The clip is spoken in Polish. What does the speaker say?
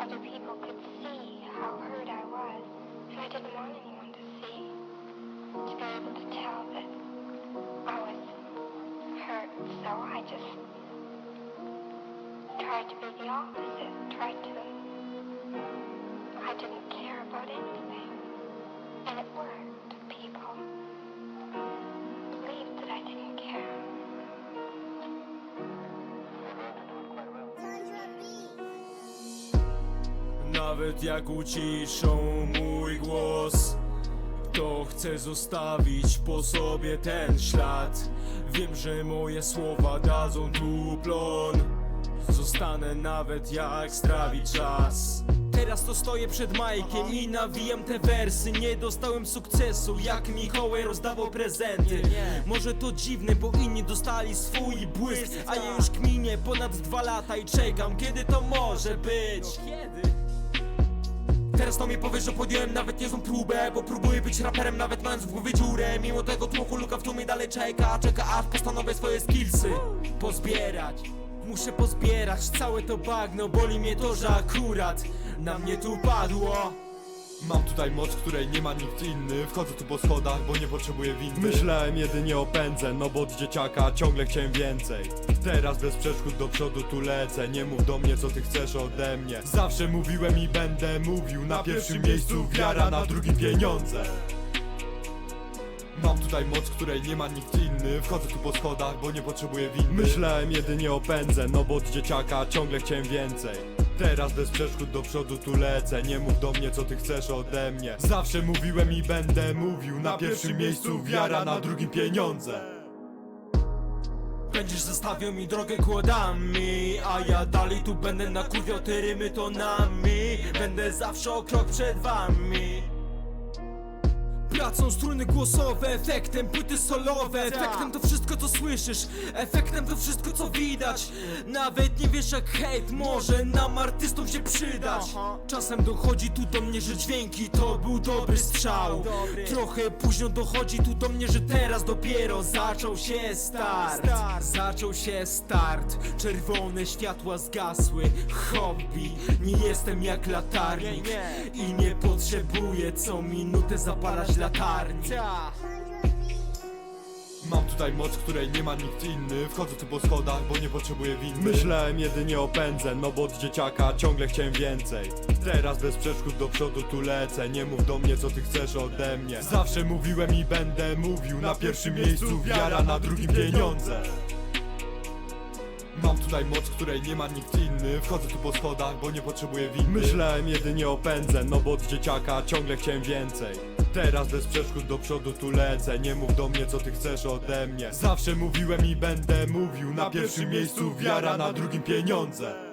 other people could see how hurt I was, and I didn't want anyone to see. To be able to tell that I was hurt, so I just tried to be the opposite, tried to. I didn't care about anything. And it worked. Nawet jak uciszą mój głos To chcę zostawić po sobie ten ślad? Wiem, że moje słowa dadzą tu plon. Zostanę nawet jak strawi czas Teraz to stoję przed Majkiem i nawijam te wersy. Nie dostałem sukcesu, jak Mikołaj rozdawał prezenty. Może to dziwne, bo inni dostali swój błysk A ja już kminię ponad dwa lata i czekam Kiedy to może być? Kiedy? Teraz to mi powiesz, że podjąłem nawet niezłą próbę Bo próbuję być raperem nawet mając w głowie dziurę. Mimo tego tłoku luka w tłumie dalej czeka Czeka aż postanowię swoje skillsy Pozbierać. Muszę pozbierać całe to bagno Boli mnie to, że akurat na mnie tu padło. Mam tutaj moc, której nie ma nikt inny. Wchodzę tu po schodach, bo nie potrzebuję windy. Myślałem jedynie o pędze, no bo od dzieciaka ciągle chciałem więcej Teraz bez przeszkód do przodu tu lecę. Nie mów do mnie co ty chcesz ode mnie. Zawsze mówiłem i będę mówił. Na pierwszym miejscu wiara, na drugim pieniądze. Mam tutaj moc, której nie ma nikt inny. Wchodzę tu po schodach, bo nie potrzebuję windy Myślałem jedynie o pędze, no bo od dzieciaka ciągle chciałem więcej. Teraz bez przeszkód do przodu tu lecę. Nie mów do mnie co ty chcesz ode mnie. Zawsze mówiłem i będę mówił. Na pierwszym miejscu wiara, na drugim pieniądze Będziesz zostawiał mi drogę kłodami A ja dalej tu będę nakurwiał te rymy tonami. Będę zawsze o krok przed wami Pracą struny głosowe, efektem płyty solowe. Efektem to wszystko co słyszysz, efektem to wszystko co widać. Nawet nie wiesz jak hejt może nam artystom się przydać. Czasem dochodzi tu do mnie, że dźwięki to był dobry strzał. Trochę późno dochodzi tu do mnie, że teraz dopiero zaczął się start. Zaczął się start, czerwone światła zgasły. Hobby, nie jestem jak latarnik. I nie potrzebuję co minutę zapalać latarni. Mam tutaj moc, której nie ma nikt inny. Wchodzę tu po schodach, bo nie potrzebuję windy. Myślałem jedynie o pędze, no bo od dzieciaka ciągle chciałem więcej. Teraz bez przeszkód do przodu tu lecę. Nie mów do mnie co ty chcesz ode mnie. Zawsze mówiłem i będę mówił. Na pierwszym miejscu wiara, na drugim pieniądze Mam tutaj moc, której nie ma nikt inny. Wchodzę tu po schodach, bo nie potrzebuję windy. Myślałem jedynie o pędze, no bo od dzieciaka ciągle chciałem więcej. Teraz bez przeszkód do przodu tu lecę. Nie mów do mnie co ty chcesz ode mnie. Zawsze mówiłem i będę mówił. Na pierwszym miejscu wiara, na drugim pieniądze